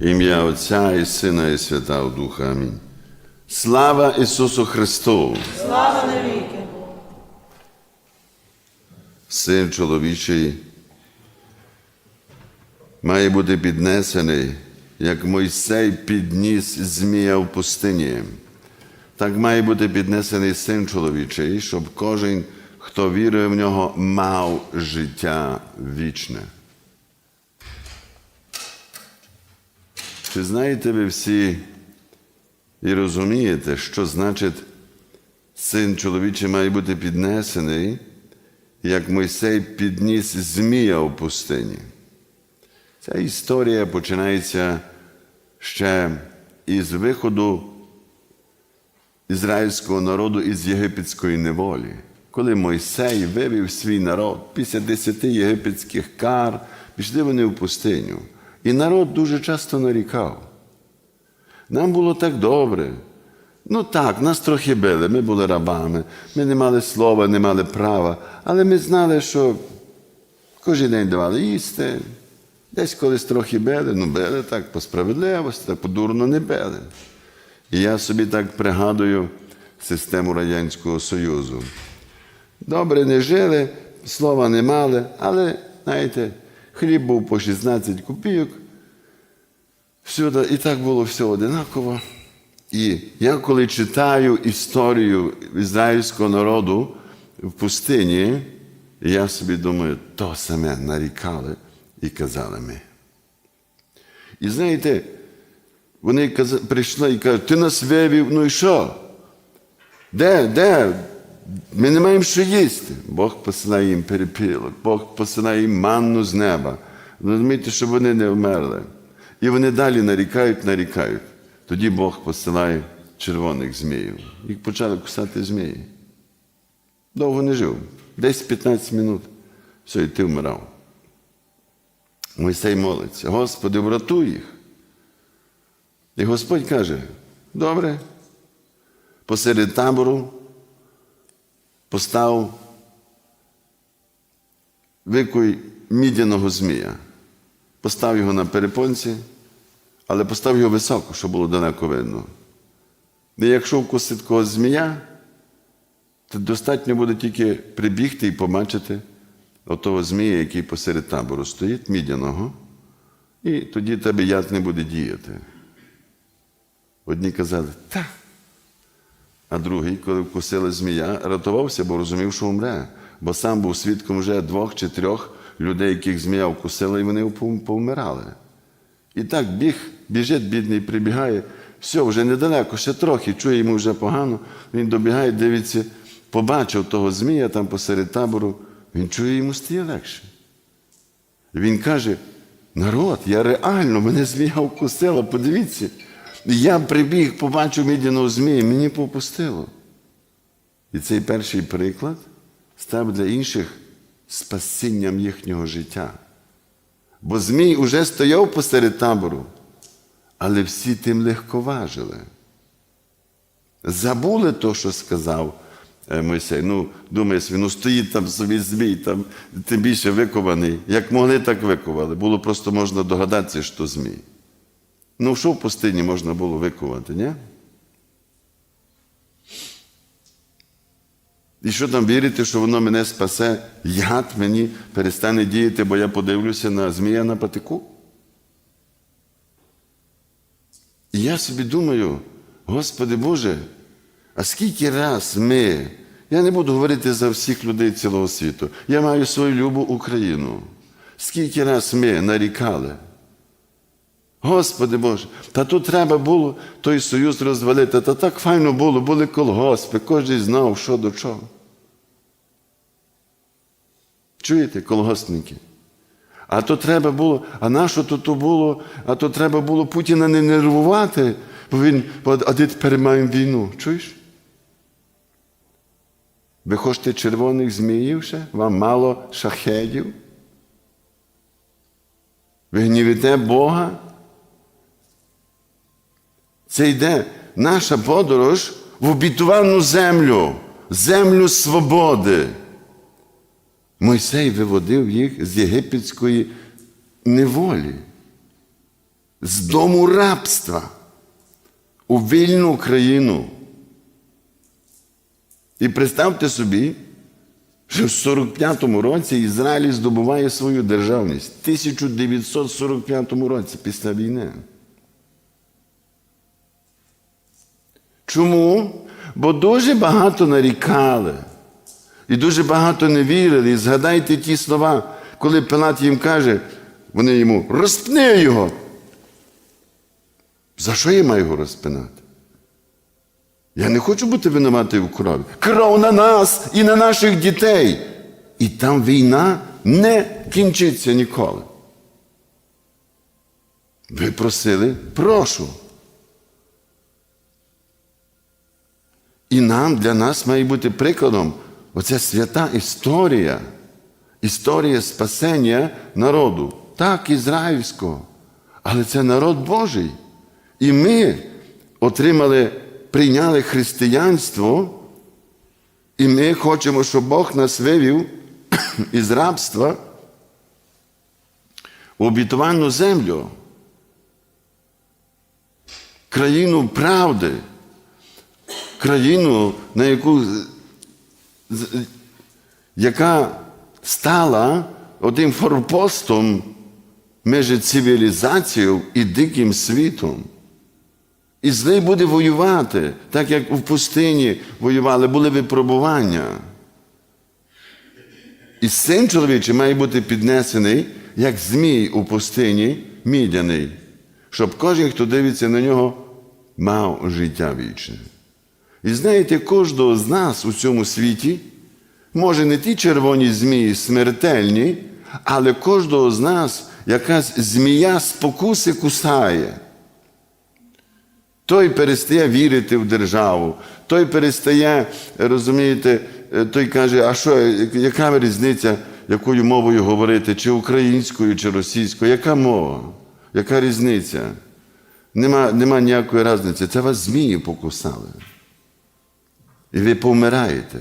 Ім'я Отця і Сина, і Святого Духа. Амінь. Слава Ісусу Христу! Слава навіки! Син чоловічий має бути піднесений, як Мойсей підніс змія в пустині. Так має бути піднесений син чоловічий, щоб кожен, хто вірує в нього, мав життя вічне. Чи знаєте ви всі і розумієте, що значить син чоловічий має бути піднесений, як Мойсей підніс змія в пустині? Ця історія починається ще із виходу ізраїльського народу із єгипетської неволі, коли Мойсей вивів свій народ після десяти єгипетських кар, пішли вони в пустиню. І народ дуже часто нарікав. Нам було так добре. Ну так, нас трохи били, ми були рабами, ми не мали слова, не мали права, але ми знали, що кожен день давали їсти. Десь колись трохи били, ну били так по справедливості, так подурно не били. І я собі так пригадую систему Радянського Союзу. Добре не жили, слова не мали, але, знаєте, хліб був по 16 копійок. Всюди, і так було все одинаково. І я коли читаю історію ізраїльського народу в пустині, я собі думаю, то саме нарікали і казали ми. І знаєте, вони прийшли і кажуть, ти нас вивів, ну і що? Де, де? Ми не маємо що їсти. Бог посилає їм перепілок, Бог посилає їм манну з неба. Розумієте, щоб вони не вмерли. І вони далі нарікають, нарікають. Тоді Бог посилає червоних зміїв. Їх почали кусати змії. Довго не жив. Десь 15 минут. Все, і ти вмирав. Мойсей молиться, Господи, врятуй їх. І Господь каже: добре, посеред табору постав викуй мідяного змія. Постав його на перепонці, але постав його високо, щоб було далеко видно. І якщо вкусить когось змія, то достатньо буде тільки прибігти і побачити отого змія, який посеред табору стоїть, мідяного, і тоді тебе яд не буде діяти. Одні казали, та. А другий, коли вкусила змія, рятувався, бо розумів, що умре. Бо сам був свідком вже двох чи трьох людей, яких змія вкусила, і вони повмирали. І так біг, біжить, бідний, прибігає, все, вже недалеко, ще трохи, чує йому вже погано. Він добігає, дивиться, побачив того змія там посеред табору, він чує, йому стає легше. Він каже: народ, я реально, мене змія вкусила, подивіться. Я прибіг, побачив мідяного змія, мені попустило. І цей перший приклад став для інших спасінням їхнього життя. Бо Змій уже стояв посеред табору, але всі тим легковажили. Забули то, що сказав е, Мойсей. Ну, думаєш, він ну, стоїть там собі змій, там, тим більше викований. Як могли, так викували. Було просто можна догадатися, що змій. Ну, що в пустині можна було викувати, ні? І що там вірити, що воно мене спасе, яд мені перестане діяти, бо я подивлюся на змія на патику? І я собі думаю, Господи Боже, а скільки раз ми, я не буду говорити за всіх людей цілого світу, я маю свою любу Україну. Скільки раз ми нарікали? Господи Боже, та тут треба було той союз розвалити, та так файно було, були колгоспи, кожен знав, що до чого. Чуєте, колгоспники? А то треба було, а на що то, то було, а то треба було Путіна не нервувати, бо він, а де тепер маємо війну. Чуєш? Ви хочете червоних зміїв ще? Вам мало шахедів? Ви гнівите Бога? Це йде наша подорож в обітовану землю, землю свободи. Мойсей виводив їх з єгипетської неволі. з дому рабства у вільну країну. І представте собі, що в 45-му році Ізраїль здобуває свою державність. В 1945 році після війни. Чому? Бо дуже багато нарікали і дуже багато не вірили. І згадайте ті слова, коли Пилат їм каже, вони йому розпни його. За що я маю його розпинати? Я не хочу бути винуватий в крові. Кров на нас і на наших дітей. І там війна не кінчиться ніколи. Ви просили, прошу. І нам для нас має бути прикладом оця свята історія, історія спасення народу, так, ізраїльського, але це народ Божий. І ми отримали, прийняли християнство, і ми хочемо, щоб Бог нас вивів із рабства в обітовану землю, країну правди країну, на яку, яка стала одним форпостом між цивілізацією і диким світом. І з нею буде воювати, так як в пустині воювали, були випробування. І син чоловічий має бути піднесений, як змій у пустині, мідяний, щоб кожен, хто дивиться на нього, мав життя вічне. І знаєте, кожного з нас у цьому світі, може не ті червоні змії смертельні, але кожного з нас якась змія спокуси кусає. Той перестає вірити в державу, той перестає, розумієте, е, той каже, а що, яка різниця, якою мовою говорити, чи українською, чи російською? Яка мова? Яка різниця? Нема, нема ніякої різниці. Це вас змії покусали. І ви помираєте.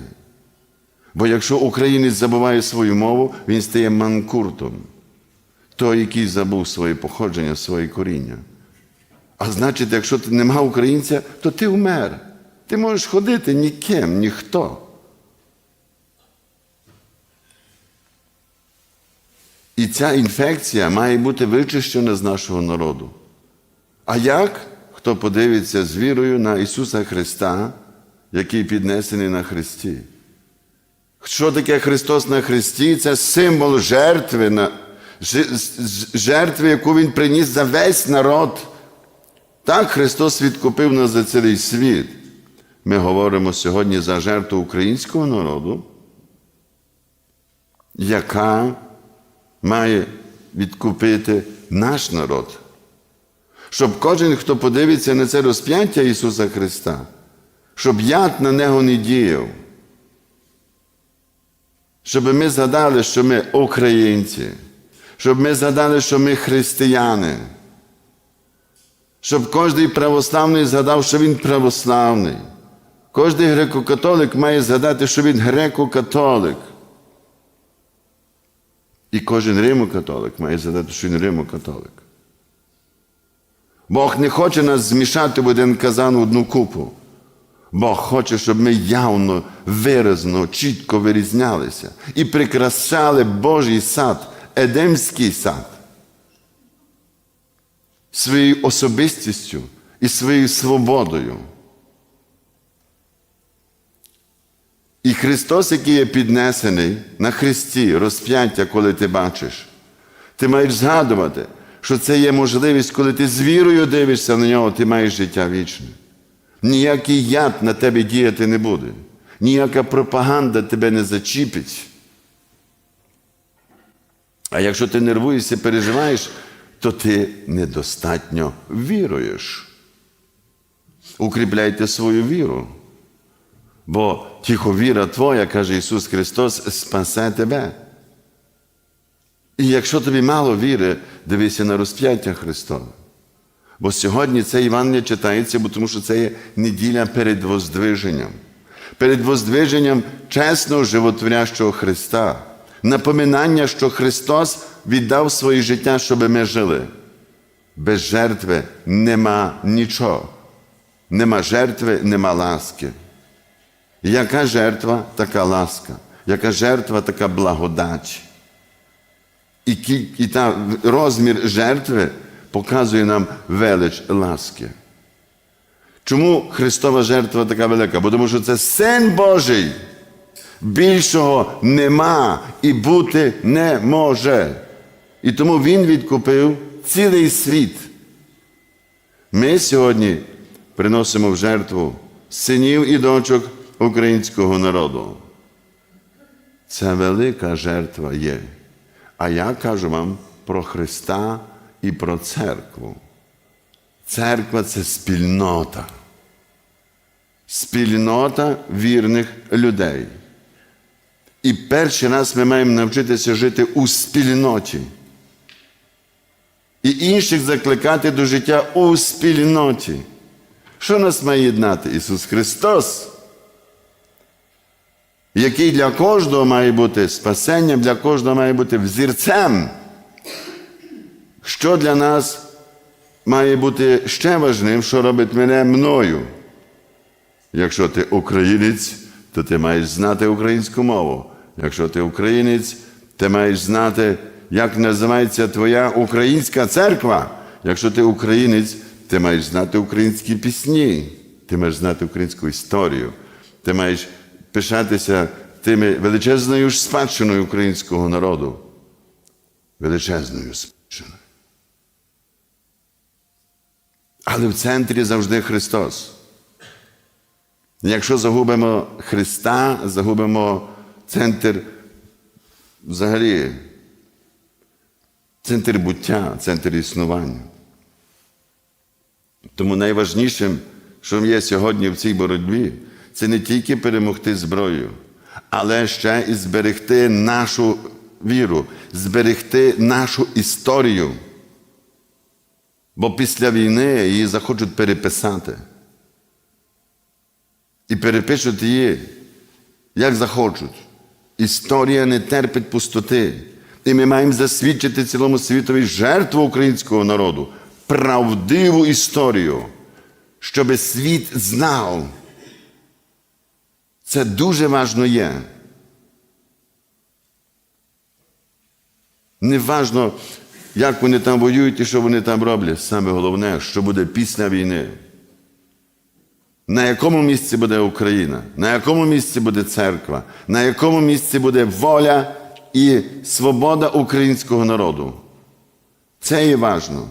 Бо якщо українець забуває свою мову, він стає манкуртом. Той, який забув своє походження, своє коріння. А значить, якщо ти нема українця, то ти вмер. Ти можеш ходити ніким, ніхто. І ця інфекція має бути вичищена з нашого народу. А як? Хто подивиться з вірою на Ісуса Христа, який піднесений на Христі? Що таке Христос на Христі? Це символ жертви, жертви, яку Він приніс за весь народ. Так Христос відкупив нас за цілий світ. Ми говоримо сьогодні за жертву українського народу, яка має відкупити наш народ. Щоб кожен, хто подивиться на це розп'яття Ісуса Христа, щоб яд на нього не діяв. Щоб ми згадали, що ми українці, щоб ми згадали, що ми християни. Щоб кожен православний згадав, що він православний. Кожен греко-католик має згадати, що він греко-католик. І кожен римо-католик має згадати, що він римо-католик. Бог не хоче нас змішати в один казан в одну купу. Бог хоче, щоб ми явно, виразно, чітко вирізнялися і прикрашали Божий сад, Едемський сад своєю особистістю і своєю свободою. І Христос, який є піднесений на Христі, розп'яття, коли ти бачиш, ти маєш згадувати, що це є можливість, коли ти з вірою дивишся на нього, ти маєш життя вічне. Ніякий яд на тебе діяти не буде, ніяка пропаганда тебе не зачіпить. А якщо ти нервуєшся, переживаєш, то ти недостатньо віруєш. Укріпляйте свою віру. Бо тихо віра твоя, каже Ісус Христос, спасе тебе. І якщо тобі мало віри, дивися на розп'яття Христове. Бо сьогодні це Івангеліє читається, бо тому що це є неділя перед воздвиженням. Перед воздвиженням чесного животворящого Христа. Напоминання, що Христос віддав своє життя, щоб ми жили. Без жертви нема нічого. Нема жертви, нема ласки. Яка жертва, така ласка. Яка жертва, така благодать. І, і та розмір жертви показує нам велич ласки. Чому Христова жертва така велика? Бо тому що це Син Божий. Більшого нема і бути не може. І тому Він відкупив цілий світ. Ми сьогодні приносимо в жертву синів і дочок українського народу. Це велика жертва є. А я кажу вам про Христа і про церкву. Церква це спільнота. Спільнота вірних людей. І перший раз ми маємо навчитися жити у спільноті. І інших закликати до життя у спільноті. Що нас має єднати? Ісус Христос, який для кожного має бути спасенням, для кожного має бути взірцем. Що для нас має бути ще важним, що робить мене мною. Якщо ти українець, то ти маєш знати українську мову. Якщо ти українець, ти маєш знати, як називається твоя українська церква. Якщо ти українець, ти маєш знати українські пісні, ти маєш знати українську історію, ти маєш пишатися тими величезною спадщиною українського народу. Величезною спадщиною. Але в центрі завжди Христос. Якщо загубимо Христа, загубимо центр взагалі, центр буття, центр існування. Тому найважнішим, що є сьогодні в цій боротьбі, це не тільки перемогти зброю, але ще і зберегти нашу віру, зберегти нашу історію. Бо після війни її захочуть переписати. І перепишуть її, як захочуть. Історія не терпить пустоти. І ми маємо засвідчити цілому світові жертву українського народу, правдиву історію, щоб світ знав. Це дуже важно є. Неважно, як вони там воюють і що вони там роблять. Саме головне, що буде після війни. На якому місці буде Україна? На якому місці буде церква? На якому місці буде воля і свобода українського народу? Це є важно.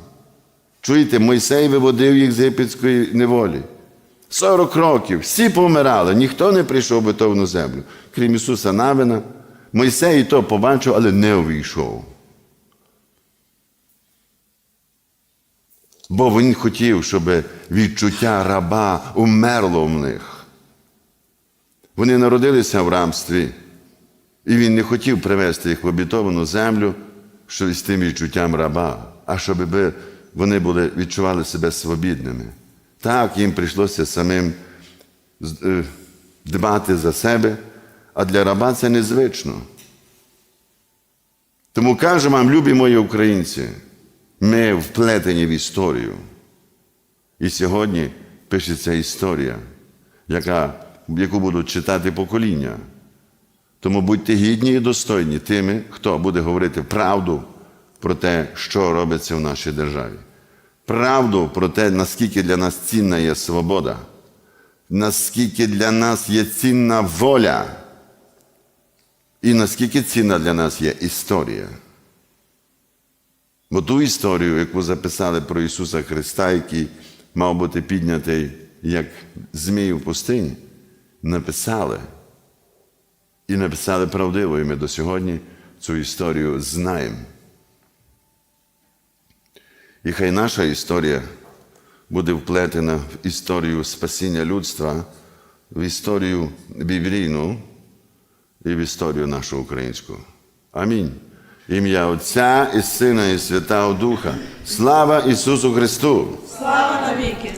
Чуєте, Мойсей виводив їх з єгипетської неволі. 40 років, всі помирали, ніхто не прийшов в бетовну землю, крім Ісуса Навина. Мойсей і то побачив, але не увійшов. Бо він хотів, щоб відчуття раба умерло в них. Вони народилися в рабстві, і він не хотів привести їх в обітовану землю що з тим відчуттям раба, а щоб вони були, відчували себе свобідними. Так, їм прийшлося самим е, дбати за себе, а для раба це незвично. Тому кажу вам, любі мої українці, ми вплетені в історію. І сьогодні пишеться історія, яка, яку будуть читати покоління. Тому будьте гідні і достойні тими, хто буде говорити правду про те, що робиться в нашій державі. Правду про те, наскільки для нас цінна є свобода, наскільки для нас є цінна воля, і наскільки цінна для нас є історія. Бо ту історію, яку записали про Ісуса Христа, який мав бути піднятий як змій у пустині, написали. І написали правдиво, і ми до сьогодні цю історію знаємо. І хай наша історія буде вплетена в історію спасіння людства, в історію біблійну і в історію нашу українську. Амінь. Ім'я Отця і Сина, і Святого Духа. Слава Ісусу Христу! Слава навіки!